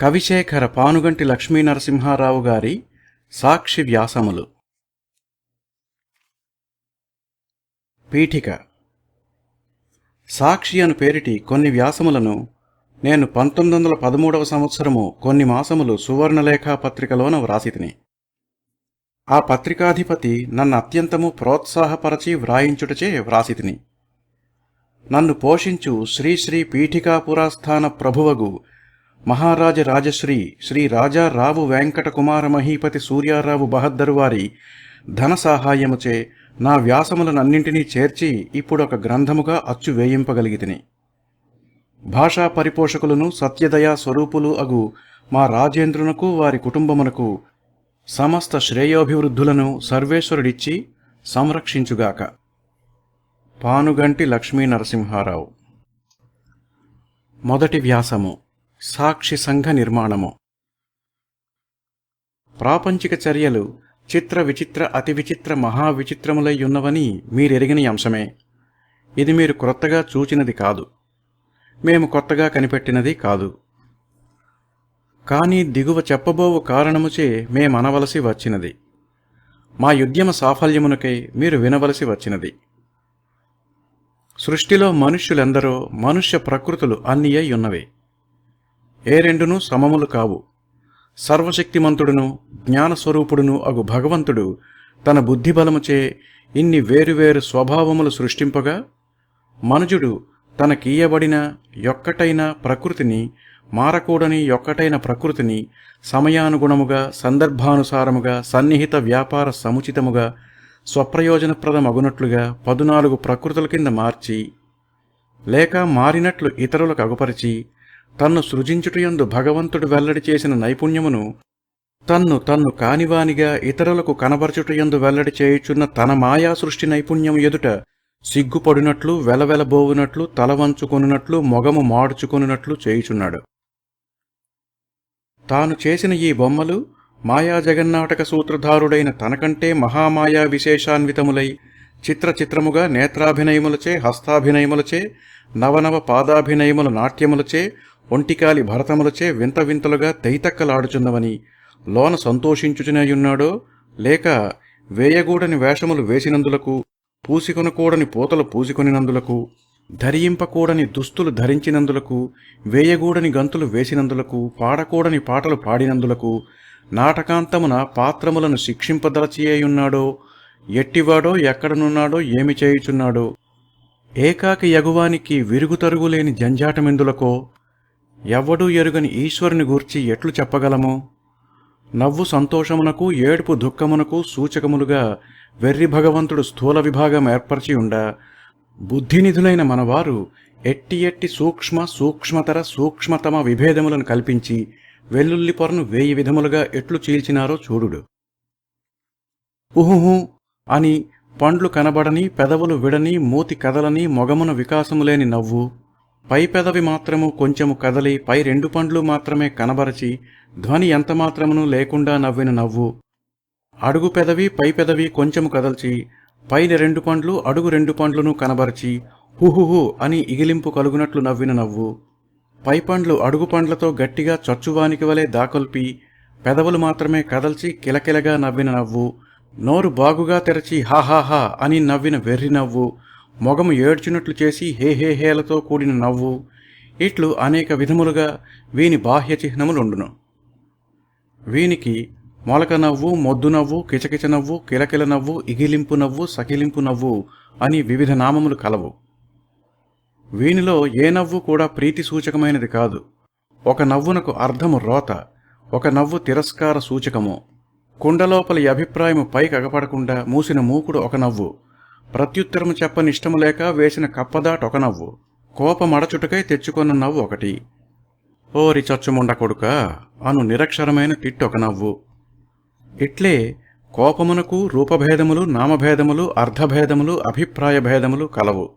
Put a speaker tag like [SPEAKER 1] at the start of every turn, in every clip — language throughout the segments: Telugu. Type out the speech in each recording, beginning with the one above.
[SPEAKER 1] కవిశేఖర పానుగంటి లక్ష్మీనరసింహారావు గారి సాక్షి వ్యాసములు. పీఠిక. సాక్షి అను పేరిటి కొన్ని వ్యాసములను నేను పంతొమ్మిది వందల పదమూడవ సంవత్సరము కొన్ని మాసములు సువర్ణలేఖా పత్రికలోన వ్రాసితిని. ఆ పత్రికాధిపతి నన్ను అత్యంతము ప్రోత్సాహపరచి వ్రాయించుటచే వ్రాసితిని. నన్ను పోషించు శ్రీశ్రీ పీఠికాపురాస్థాన ప్రభువగు మహారాజ రాజశ్రీ శ్రీ రాజా రావు వెంకట కుమార మహీపతి సూర్యారావు బహద్దరు వారి ధన సహాయముచే నా వ్యాసములనన్నింటినీ చేర్చి ఇప్పుడు ఒక గ్రంథముగా అచ్చు వేయింపగలిగితిని. భాషా పరిపోషకులను సత్యదయా స్వరూపులు అగు మా రాజేంద్రునకు వారి కుటుంబమునకు సమస్త శ్రేయోభివృద్ధులను సర్వేశ్వరుడిచ్చి సంరక్షించుగాక. పానుగంటి లక్ష్మీ నరసింహారావు. మొదటి వ్యాసము. సాక్షి సంఘ నిర్మాణము. ప్రాపంచిక చర్యలు చిత్ర విచిత్ర అతి విచిత్ర మహా విచిత్రములై ఉన్నవని మీరెరిగిన అంశమే. ఇది మీరు క్రొత్తగా చూచినది కాదు. మేము కొత్తగా కనిపెట్టినది కాదు. కానీ దిగువ చెప్పబోవు కారణముచే మేమనవలసి వచ్చినది. మా ఉద్యమ సాఫల్యమునకై మీరు వినవలసి వచ్చినది. సృష్టిలో మనుష్యులెందరో మనుష్య ప్రకృతులు అన్ని ఉన్నవి ఉన్నవే. ఏ రెండునూ సమములు కావు. సర్వశక్తిమంతుడును జ్ఞానస్వరూపుడును అగు భగవంతుడు తన బుద్ధిబలముచే ఇన్ని వేరువేరు స్వభావములు సృష్టింపగా మనుజుడు తనకీయబడిన యొక్కటైన ప్రకృతిని మారకూడని యొక్కటైన ప్రకృతిని సమయానుగుణముగా సందర్భానుసారముగా సన్నిహిత వ్యాపార సముచితముగా స్వప్రయోజనప్రదమగునట్లుగా పదునాలుగు ప్రకృతుల కింద మార్చి లేక మారినట్లు ఇతరులకు అగుపరిచి తన్ను సృజించుటయందు భగవంతుడు వెల్లడి చేసిన నైపుణ్యమును తన్ను తన్ను కానివానిగా ఇతరులకు కనబరచుటయందు వెల్లడి చేయుచున్న తన మాయా సృష్టి నైపుణ్యం ఎదుట సిగ్గుపడినట్లు వెలవెలబోవునట్లు తలవంచుకొనున్నట్లు మొగము మాడుచుకొనున్నట్లు చేయుచున్నాడు. తాను చేసిన ఈ బొమ్మలు మాయా జగన్నాటక సూత్రధారుడైన తనకంటే మహామాయా విశేషాన్వితములై చిత్ర చిత్రముగా నేత్రాభినయములచే హస్తాభినయములచే నవనవ పాదాభినయముల నాట్యములచే ఒంటికాలి భరతములచే వింత వింతలుగా తెయితక్కలాడుచున్నవని లోన సంతోషించుచునేయున్నాడో లేక వేయగూడని వేషములు వేసినందులకు పూసికొనకూడని పూతలు పూసికొనినందులకు ధరింపకూడని దుస్తులు ధరించినందులకు వేయగూడని గంతులు వేసినందులకు పాడకూడని పాటలు పాడినందులకు నాటకాంతమున పాత్రములను శిక్షింపదలచియేయున్నాడో ఎట్టివాడో ఎక్కడనున్నాడో ఏమి చేయుచున్నాడో ఏకాకి యగువానికి విరుగుతరుగులేని జంజాటమెందులకో ఎవ్వడూ ఎరుగని ఈశ్వరుని గూర్చి ఎట్లు చెప్పగలము? నవ్వు సంతోషమునకు ఏడుపు దుఃఖమునకు సూచకములుగా వెర్రి భగవంతుడు స్థూల విభాగం ఏర్పరిచి ఉండ బుద్ధినిధులైన మనవారు ఎట్టి ఎట్టి సూక్ష్మ సూక్ష్మతర సూక్ష్మతమ విభేదములను కల్పించి వెల్లుల్లి పొరను వేయి విధములుగా ఎట్లు చీల్చినారో చూడుడు. ఉహుహు అని పండ్లు కనబడని పెదవులు విడని మూతి కదలని మొగమున వికాసములేని నవ్వు పై పెదవి మాత్రము కొంచెము కదలి పై రెండు పండ్లు మాత్రమే కనబరచి ధ్వని ఎంతమాత్రమును లేకుండా నవ్విన నవ్వు. అడుగు పెదవి పై పెదవి కొంచెము కదల్చి పైన రెండు పండ్లు అడుగు రెండు పండ్లను కనబరచి హుహుహు అని ఇగిలింపు కలుగునట్లు నవ్విన నవ్వు. పై పండ్లు అడుగు పండ్లతో గట్టిగా చచ్చువానికి వలె దాకొల్పి పెదవులు మాత్రమే కదల్చి కిలకిలగా నవ్విన నవ్వు. నోరు బాగుగా తెరచి హాహాహా అని నవ్విన వెర్రి నవ్వు. మొగము ఏడ్చినట్లు చేసి హే హే హేలతో కూడిన నవ్వు ఇట్లు అనేక విధములుగా వీని బాహ్య చిహ్నములుండును. వీనికి మొలక నవ్వు మొద్దు నవ్వు కిచకిచ నవ్వు కిలకిల నవ్వు ఇగిలింపు నవ్వు సకిలింపు నవ్వు అని వివిధ నామములు కలవు. వీనిలో ఏ నవ్వు కూడా ప్రీతి సూచకమైనది కాదు. ఒక నవ్వునకు అర్థము రోత ఒక నవ్వు తిరస్కార సూచకము. కుండలోపలి అభిప్రాయము పైకి అగపడకుండా మూసిన మూకుడు ఒక నవ్వు. ప్రత్యుత్తరము చెప్పనిష్టము లేక వేసిన కప్పదాట ఒక నవ్వు కోపమడచుటకై తెచ్చుకున్న నవ్వు ఒకటి. ఓరి చచ్చుముండ కొడుక అను నిరక్షరమైన తిట్టొక నవ్వు ఇట్లే కోపమునకు రూపభేదములు నామభేదములు అర్ధభేదములు అభిప్రాయ భేదములు కలవు.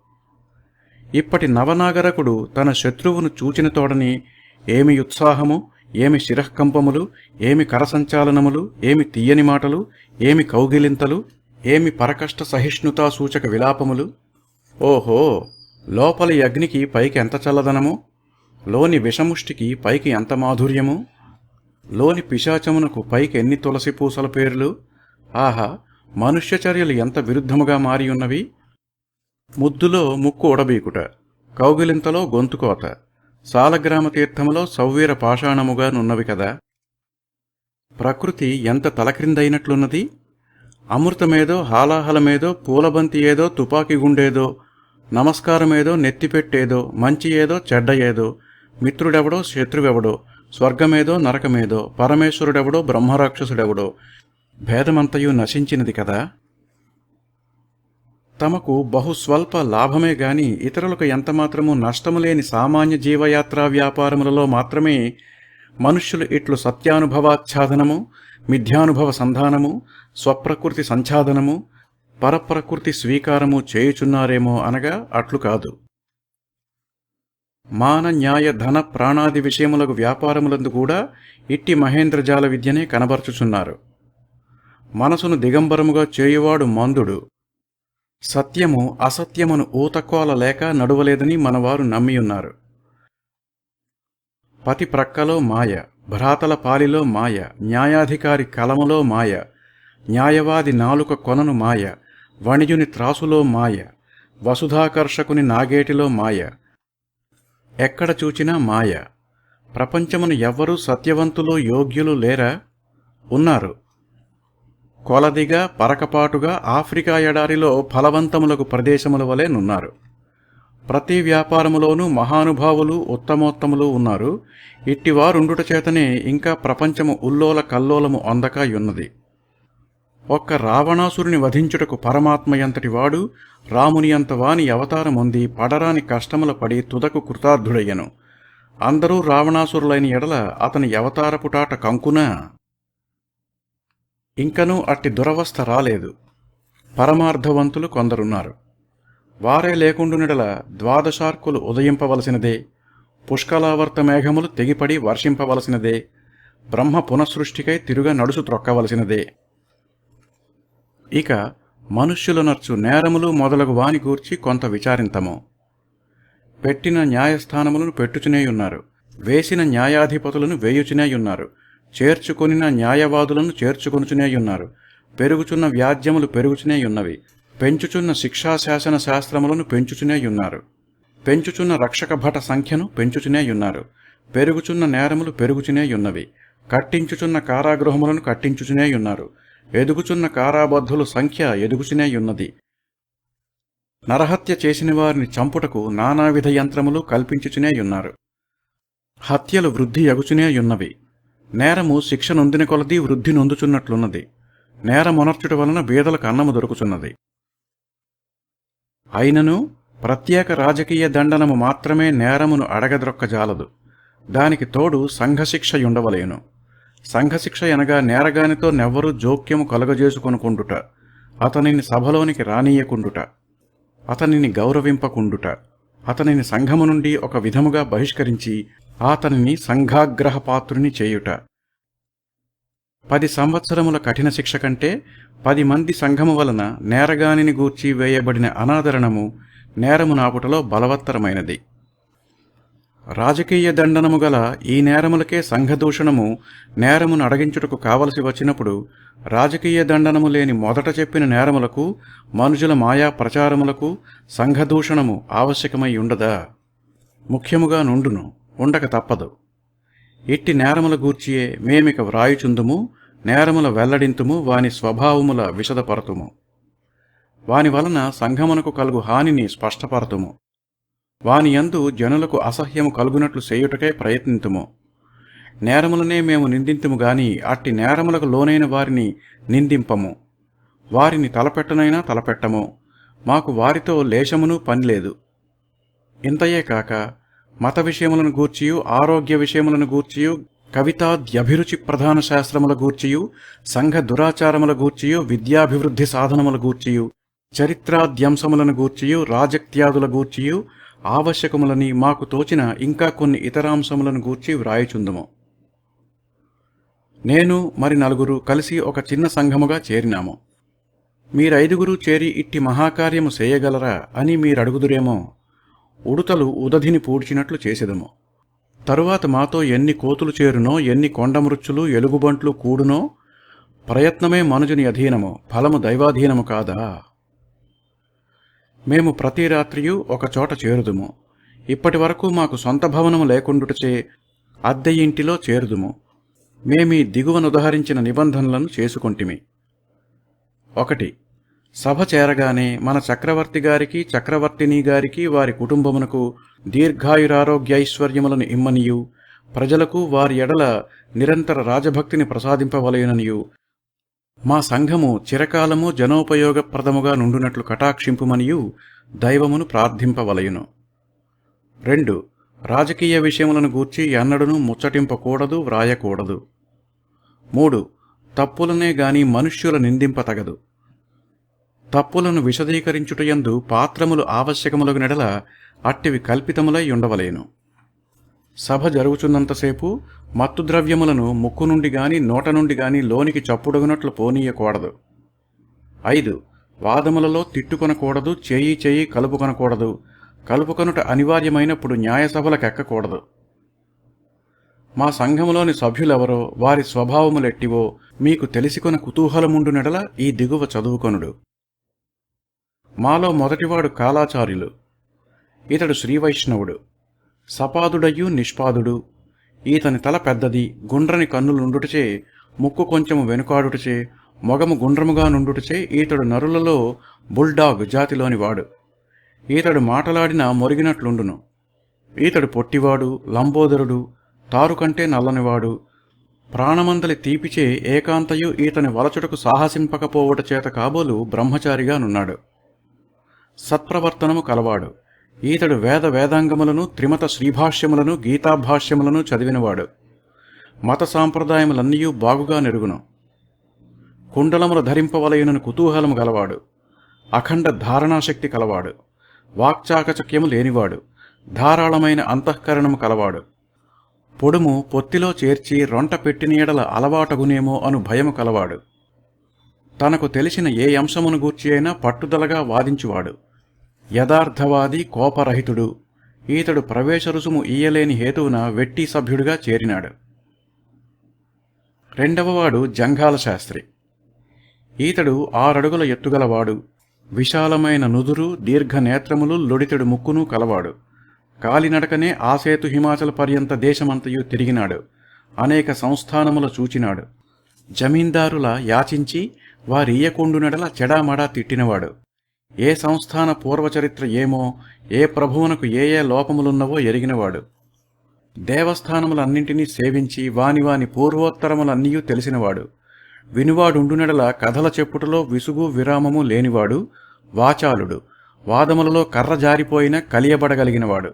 [SPEAKER 1] ఇప్పటి నవనాగరకుడు తన శత్రువును చూచిన తోడని ఏమి ఉత్సాహము ఏమి శిరఃకంపములు ఏమి కరసంచాలనములు ఏమి తీయని మాటలు ఏమి కౌగిలింతలు ఏమి పరకష్ట సహిష్ణుతా సూచక విలాపములు? ఓహో లోపలి అగ్నికి పైకి ఎంత చల్లదనము? లోని విషముష్టికి పైకి ఎంత మాధుర్యము? లోని పిశాచమునకు పైకి ఎన్ని తులసి పూసల పేర్లు? ఆహా మనుష్య చర్యలు ఎంత విరుద్ధముగా మారి ఉన్నవి ముద్దులో ముక్కు ఉడబీకుట కౌగిలింతలో గొంతుకోత సాలగ్రామ తీర్థములో సౌవీర పాషాణముగా నున్నవి కదా? ప్రకృతి ఎంత తలక్రిందైనట్లున్నది? అమృతమేదో హాలాహలమేదో పూలబంతి ఏదో తుపాకీ గుండేదో నమస్కారమేదో నెత్తిపెట్టేదో మంచి ఏదో చెడ్డ ఏదో మిత్రుడెవడో శత్రువెవడో స్వర్గమేదో నరకమేదో పరమేశ్వరుడెవడో బ్రహ్మరాక్షసుడెవడో భేదమంతయు నశించినది కదా? తమకు బహుస్వల్ప లాభమే గాని ఇతరులకు ఎంతమాత్రము నష్టము లేని సామాన్య జీవయాత్రా వ్యాపారములలో మాత్రమే మనుష్యులు ఇట్లు సత్యానుభవాచ్ఛాదనము మిథ్యానుభవ సంధానము స్వప్రకృతి సంఛాదనము పరప్రకృతి స్వీకారము చేయుచున్నారేమో అనగా అట్లు కాదు. మాన న్యాయ ధన ప్రాణాది విషయములకు వ్యాపారములందు కూడా ఇట్టి మహేంద్రజాల విద్యనే కనబరుచుచున్నారు. మనసును దిగంబరముగా చేయువాడు మందుడు. సత్యము అసత్యమును ఊతకోల లేక నడువలేదని మనవారు నమ్మియున్నారు. పతి ప్రక్కలో మాయ భ్రాతల పాలిలో మాయ న్యాయాధికారి కలములో మాయ న్యాయవాది నాలుక కొనను మాయ వణిజుని త్రాసులో మాయ వసుధాకర్షకుని నాగేటిలో మాయ ఎక్కడ చూచినా మాయ. ప్రపంచమును ఎవ్వరూ సత్యవంతులు యోగ్యులు లేరా? ఉన్నారు. కొలదిగా పరకపాటుగా ఆఫ్రికా ఎడారిలో ఫలవంతములకు ప్రదేశముల వలె నున్నారు. ప్రతి వ్యాపారములోనూ మహానుభావులు ఉత్తమోత్తములు ఉన్నారు. ఇట్టివారుండుట చేతనే ఇంకా ప్రపంచము ఉల్లోల కల్లోలము అందకాయున్నది ఒక్క రావణాసురుని వధించుటకు పరమాత్మ ఎంతటి వాడు రాముని అంత వాని అవతారమొంది పడరాని కష్టముల పడి తుదకు కృతార్థుడయ్యను. అందరూ రావణాసురులైన ఎడల అతని అవతారపుటాట కంకునా? ఇంకనూ అట్టి దురవస్థ రాలేదు. పరమార్థవంతులు కొందరున్నారు. వారే లేకుండునెడల ద్వాదశార్కులు ఉదయింపవలసినదే. పుష్కలావర్త మేఘములు తెగిపడి వర్షింపవలసినదే. బ్రహ్మ పునఃసృష్టికై తిరుగ నడుసు త్రొక్కవలసినదే. ఇక మనుష్యుల నర్చు నేరములు మొదలగు వాని గూర్చి కొంత విచారింతము. పెట్టిన న్యాయస్థానములను పెట్టుచునేయున్నారు. వేసిన న్యాయాధిపతులను వేయుచునేయున్నారు. చేర్చుకొనిన న్యాయవాదులను చేర్చుకొనుచునేయున్నారు. పెరుగుచున్న వ్యాజ్యములు పెరుగుచునేయున్నవి. పెంచుచున్న శిక్షాశాసన శాస్త్రములను పెంచుచునేయున్నారు పెంచుచున్న రక్షక భట సంఖ్యను పెంచుచునేయున్నారు పెరుగుచున్న నేరములు పెరుగుచునేయున్నవి కట్టించుచున్న కారాగృహములను కట్టించుచునేయున్నారు ఎదుగుచున్న కారాబద్ధుల సంఖ్య ఎదుగుచునేయున్నది నరహత్య చేసిన వారిని చంపుటకు నానావిధ యంత్రములు కల్పించుచునేయున్నారు హత్యలు వృద్ధి ఎగుచునేయున్నవి నేరము శిక్ష నొందిన కొలది వృద్ధి నొందుచున్నట్లున్నది. నేరమొనర్చుట వలన బీదలకు అన్నము దొరుకుచున్నది. అయినను ప్రత్యేక రాజకీయ దండనము మాత్రమే నేరమును అడగద్రొక్కజాలదు దానికి తోడు సంఘశిక్షయుండవలేను సంఘశిక్ష అనగా నేరగానితో నెవ్వరూ జోక్యము కలగజేసుకొనుకుండుట అతనిని సభలోనికి రానీయకుండుట అతనిని గౌరవింపకుండుట అతనిని సంఘము నుండి ఒక విధముగా బహిష్కరించి అతనిని సంఘాగ్రహపాత్రుని చేయుట. పది సంవత్సరముల కఠిన శిక్ష కంటే పది మంది సంఘము వలన నేరగానిని గూర్చి వేయబడిన అనాదరణము నేరము నాపుటలో బలవత్తరమైనది. రాజకీయ దండనము గల ఈ నేరములకే సంఘదూషణము నేరమును అడగించుటకు కావలసి వచ్చినప్పుడు రాజకీయ దండనము లేని మొదట చెప్పిన నేరములకు మనుషుల మాయా ప్రచారములకు సంఘదూషణము ఆవశ్యకమై ఉండదా? ముఖ్యముగా నుండును ఉండక తప్పదు. ఇట్టి నేరముల గూర్చియే మేమిక వ్రాయుచుందుము నేరముల వెల్లడింతుము వాని స్వభావముల విషదపరతుము వాని వలన సంఘమునకు కలుగు హానిని స్పష్టపరతుము. వాని యందు జనులకు అసహ్యము కలుగునట్లు చేయుటకే ప్రయత్నింతుము. నేరములనే మేము నిందింతుము గాని అట్టి నేరములకు లోనైన వారిని నిందింపము. వారిని తలపెట్టనైనా తలపెట్టము. మాకు వారితో లేశమును పనిలేదు ఇంతయే కాక మత విషయములను గూర్చియు ఆరోగ్య విషయములను గూర్చియు కవితాద్యభిరుచి ప్రధాన శాస్త్రముల గూర్చియు సంఘ దురాచారముల గూర్చియు విద్యాభివృద్ధి సాధనముల గూర్చియు చరిత్రాద్యంశములను గూర్చియు రాజక్త్యాదుల గూర్చియు ఆవశ్యకములని మాకు తోచిన ఇంకా కొన్ని ఇతరాంశములను గూర్చి వ్రాయుచుందుము. నేను మరి నలుగురు కలిసి ఒక చిన్న సంఘముగా చేరినాము. మీరైదుగురు చేరి ఇట్టి మహాకార్యము చేయగలరా అని మీరడుగుదురేమో? ఉడుతలు ఉదధిని పూడ్చినట్లు చేసెదము. తరువాత మాతో ఎన్ని కోతులు చేరునో ఎన్ని కొండమృచ్చులు ఎలుగుబంట్లు కూడునో ప్రయత్నమే మనుజుని అధీనము ఫలము దైవాధీనము కాదా? మేము ప్రతి రాత్రియు ఒకచోట చేరుదుము. ఇప్పటి వరకు మాకు సొంత భవనము లేకుండుటచే అద్దె ఇంటిలో చేరుదుము. మేమీ దిగువనుదహరించిన నిబంధనలను చేసుకొంటిమి. ఒకటి సభ చేరగానే మన చక్రవర్తి గారికి చక్రవర్తిని గారికి వారి కుటుంబమునకు దీర్ఘాయురారోగ్యైశ్వర్యములను ఇమ్మనియు. ప్రజలకు వారి ఎడల నిరంతర రాజభక్తిని ప్రసాదింపవలయుననియు. మా సంఘము చిరకాలము జనోపయోగప్రదముగా నుండునట్లు కటాక్షింపుమనియు దైవమును ప్రార్థింపవలయును. రెండు రాజకీయ విషయములను గూర్చి ఎన్నడను ముచ్చటింపకూడదు వ్రాయకూడదు. మూడు తప్పులనే గాని మనుష్యుల నిందింపతగదు తప్పులను విశదీకరించుటయందు పాత్రములు ఆవశ్యకములకు నెడల అట్టివి కల్పితములై ఉండవలేను. సభ జరుగుచున్నంతసేపు మత్తు ద్రవ్యములను ముక్కు నుండి గాని నోట నుండి గాని లోనికి చప్పుడుగునట్లు పోనీయకూడదు. ఐదు. వాదములలో తిట్టుకొనకూడదు చేయి చేయి కలుపుకొనకూడదు. కలుపుకొనుట అనివార్యమైనప్పుడు న్యాయసభలకెక్కకూడదు. మా సంఘములోని సభ్యులెవరో వారి స్వభావములెట్టివో మీకు తెలిసికొన కుతూహలముండు నెడల ఈ దిగువ చదువుకొనుడు. మాలో మొదటివాడు కాలాచార్యులు. ఇతడు శ్రీవైష్ణవుడు. సపాదుడయ్యు నిష్పాదుడు. ఈతని తల పెద్దది గుండ్రని కన్నులుండుటచే ముక్కు కొంచెము వెనుకాడుటచే మొగము గుండ్రముగా నుండుటచే ఈతడు నరులలో బుల్డాగ్ జాతిలోని వాడు. ఈతడు మాటలాడిన మొరిగినట్లుండును. ఈతడు పొట్టివాడు లంబోదరుడు తారు కంటే నల్లనివాడు. ప్రాణమందలి తీపిచే ఏకాంతయు ఈతని వలచుటకు సాహసింపకపోవుట చేత కాబోలు బ్రహ్మచారిగా నున్నాడు సత్ప్రవర్తనము కలవాడు. ఈతడు వేద వేదాంగములను త్రిమత శ్రీభాష్యములను గీతాభాష్యములను చదివినవాడు. మత సాంప్రదాయములన్నీ బాగుగా నెరుగును. కుండలములు ధరింపవలయునను కుతూహలము గలవాడు. అఖండ ధారణాశక్తి కలవాడు. వాక్చాకచక్యము లేనివాడు. ధారాళమైన అంతఃకరణము కలవాడు. పొడుము పొత్తిలో చేర్చి రొంట పెట్టినీడల అలవాటగునేమో అను భయము కలవాడు. తనకు తెలిసిన ఏ అంశమును గూర్చి అయినా పట్టుదలగా వాదించువాడు. యథార్థవాది కోపరహితుడు. ఈతడు ప్రవేశ రుసుము ఇయ్యలేని హేతువున వెట్టి సభ్యుడిగా చేరినాడు. రెండవవాడు జంఘాల శాస్త్రి. ఈతడు ఆరడుగుల ఎత్తుగలవాడు. విశాలమైన నుదురు దీర్ఘనేత్రములు లొడితెడు ముక్కును కలవాడు. కాలినడకనే ఆసేతు హిమాచల పర్యంత దేశమంతయు తిరిగినాడు. అనేక సంస్థానముల చూచినాడు. జమీందారుల యాచించి వారియకుండునడల చెడామడా తిట్టినవాడు. ఏ సంస్థాన పూర్వచరిత్ర ఏమో ఏ ప్రభువునకు ఏ ఏ లోపములున్నవో ఎరిగినవాడు. దేవస్థానములన్నింటినీ సేవించి వాని వాని పూర్వోత్తరములన్నీ తెలిసినవాడు. వినువాడుండునడల కథల చెప్పుటలో విసుగు విరామము లేనివాడు వాచాలుడు. వాదములలో కర్ర జారిపోయిన కలియబడగలిగినవాడు.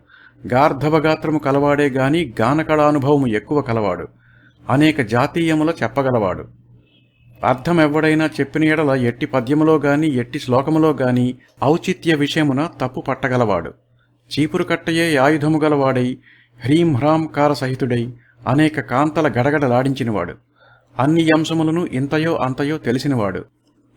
[SPEAKER 1] గార్ధవగాత్రము కలవాడే గాని గానకళానుభవము ఎక్కువ కలవాడు. అనేక జాతీయముల చెప్పగలవాడు. అర్థం ఎవడైనా చెప్పిన ఎడల ఎట్టి పద్యములో గాని ఎట్టి శ్లోకములో గాని ఔచిత్య విషయమున తప్పు పట్టగలవాడు. చీపురు కట్టయే ఆయుధము గలవాడై హ్రీం హ్రాం కార సహితుడై అనేక కాంతల గడగడలాడించినవాడు. అన్ని అంశములను ఇంతయో అంతయో తెలిసినవాడు.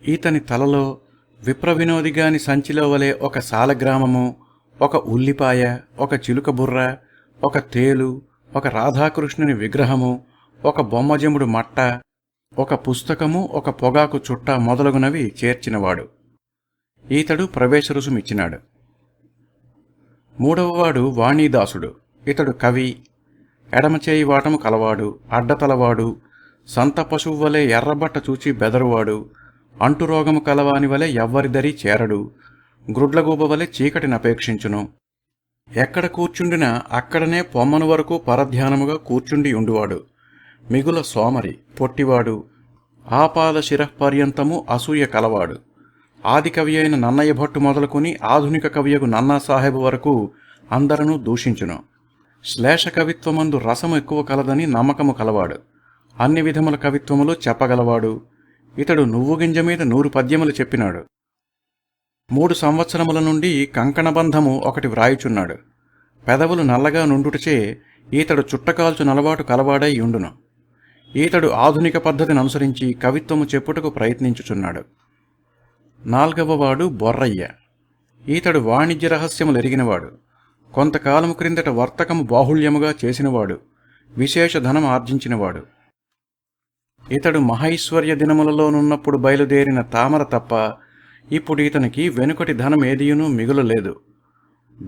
[SPEAKER 1] ఈతని తలలో విప్రవినోదిగాని సంచిలో వలె ఒక సాలగ్రామము ఒక ఉల్లిపాయ ఒక చిలుక బుర్ర ఒక తేలు ఒక రాధాకృష్ణుని విగ్రహము ఒక బొమ్మజముడు మట్ట ఒక పుస్తకము ఒక పొగాకు చుట్ట మొదలగునవి చేర్చినవాడు. ఈతడు ప్రవేశ రుసుమిచ్చినాడు. మూడవవాడు వాణీదాసుడు. ఇతడు కవి. ఎడమచేయి వాటము కలవాడు అడ్డతలవాడు సంత పశువు వలె ఎర్రబట్ట చూచి బెదరువాడు అంటురోగము కలవాని వలె ఎవ్వరిదరి చేరడు గ్రుడ్లగూబ వలె చీకటినపేక్షించును ఎక్కడ కూర్చుండినా అక్కడనే పొమ్మను వరకు పరధ్యానముగా కూర్చుండి ఉండువాడు. మిగుల సోమరి పొట్టివాడు ఆపాద శిరఃపర్యంతము అసూయ కలవాడు. ఆది కవి అయిన నన్నయ్య భట్టు మొదలుకొని ఆధునిక కవియకు నన్నా సాహెబు వరకు అందరను దూషించును. శ్లేష కవిత్వమందు రసము ఎక్కువ కలదని నమ్మకము కలవాడు. అన్ని విధముల కవిత్వములు చెప్పగలవాడు. ఇతడు నువ్వు గింజ మీద నూరు పద్యములు చెప్పినాడు. మూడు సంవత్సరముల నుండి కంకణబంధము ఒకటి వ్రాయుచున్నాడు. పెదవులు నల్లగా నుండుటచే ఈతడు చుట్టకాల్చు నలవాటు కలవాడై ఉండును. ఈతడు ఆధునిక పద్ధతిని అనుసరించి కవిత్వము చెప్పుటకు ప్రయత్నించుచున్నాడు. నాల్గవవాడు బొర్రయ్య. ఈతడు వాణిజ్య రహస్యములు ఎరిగినవాడు. కొంతకాలము క్రిందట వర్తకము బాహుళ్యముగా చేసినవాడు. విశేష ధనం ఆర్జించినవాడు. ఇతడు మహైశ్వర్య దినములలోనున్నప్పుడు బయలుదేరిన తామర తప్ప ఇప్పుడు ఇతనికి వెనుకటి ధనం ఏదియునూ మిగులలేదు.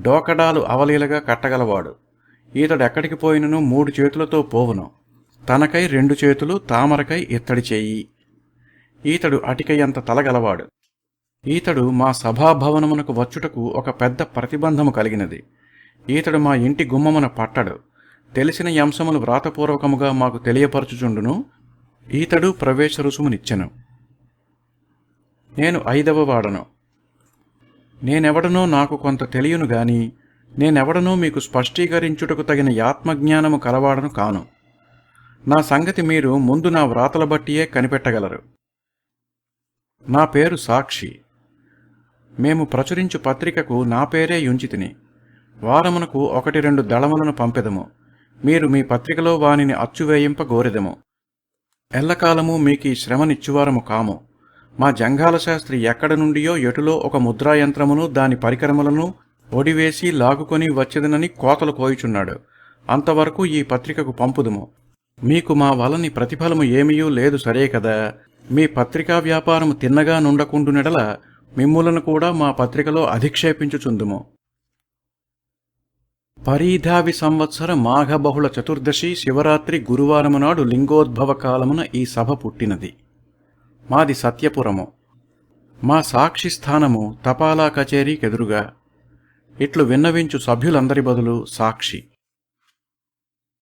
[SPEAKER 1] డోకడాలు అవలీలగా కట్టగలవాడు. ఈతడు ఎక్కడికి పోయినను మూడు చేతులతో పోవును. తనకై రెండు చేతులు తామరకై ఇత్తడి చేయి. ఈతడు అటికయంత తలగలవాడు. ఈతడు మా సభాభవనమునకు వచ్చుటకు ఒక పెద్ద ప్రతిబంధము కలిగినది. ఈతడు మా ఇంటి గుమ్మమున పట్టడు. తెలిసిన యంశములు వ్రాతపూర్వకముగా మాకు తెలియపరచుచుండును. ఈతడు ప్రవేశ రుసుమునిచ్చెను. నేను ఐదవ వాడను. నేనెవడనో నాకు కొంత తెలియను గాని నేనెవడనో మీకు స్పష్టీకరించుటకు తగిన ఆత్మజ్ఞానము కలవాడను కాను. నా సంగతి మీరు ముందు నా వ్రాతల బట్టియే కనిపెట్టగలరు. నా పేరు సాక్షి. మేము ప్రచురించు పత్రికకు నా పేరే యుంచితిని. వారమునకు ఒకటి రెండు దళములను పంపెదము. మీరు మీ పత్రికలో వానిని అచ్చువేయింప గోరెదము. ఎల్లకాలము మీకు ఈ శ్రమనిచ్చువారము కాము. మా జంఘాల శాస్త్రి ఎక్కడ నుండియో ఎటులో ఒక ముద్రాయంత్రమును దాని పరికరములను ఒడివేసి లాగుకొని వచ్చేదనని కోతలు కోయుచున్నాడు. అంతవరకు ఈ పత్రికకు పంపుదుము. మీకు మా వలని ప్రతిఫలము ఏమీయూ లేదు సరే కదా. మీ పత్రికా వ్యాపారము తిన్నగా నుండకుండునెడల మిమ్ములను కూడా మా పత్రికలో అధిక్షేపించుచుందుము. పరీధావి సంవత్సర మాఘ బహుళ చతుర్దశి శివరాత్రి గురువారము నాడు లింగోద్భవ కాలమున ఈ సభ పుట్టినది. మాది సత్యపురము. మా సాక్షి స్థానము తపాలా కచేరీకెదురుగా. ఇట్లు విన్నవించు సభ్యులందరి బదులు సాక్షి.